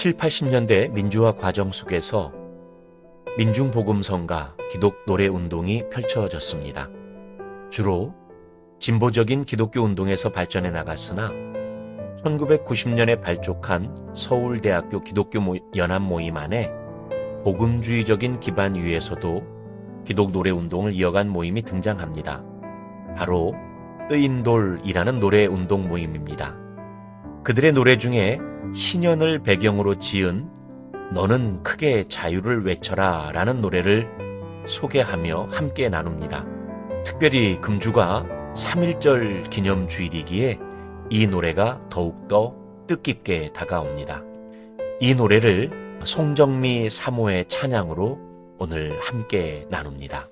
7, 80년대 민주화 과정 속에서 민중복음성가 기독 노래 운동이 펼쳐졌습니다. 주로 진보적인 기독교 운동에서 발전해 나갔으나 1990년에 발족한 서울대학교 기독교 모- 연합 모임 안에 복음주의적인 기반 위에서도 기독 노래 운동을 이어간 모임이 등장합니다. 바로 뜨인돌이라는 노래 운동 모임입니다. 그들의 노래 중에 신년을 배경으로 지은 너는 크게 자유를 외쳐라 라는 노래를 소개하며 함께 나눕니다. 특별히 금주가 3.1절 기념 주일이기에 이 노래가 더욱더 뜻깊게 다가옵니다. 이 노래를 송정미 사모의 찬양으로 오늘 함께 나눕니다.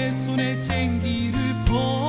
내 손에 쟁기를 보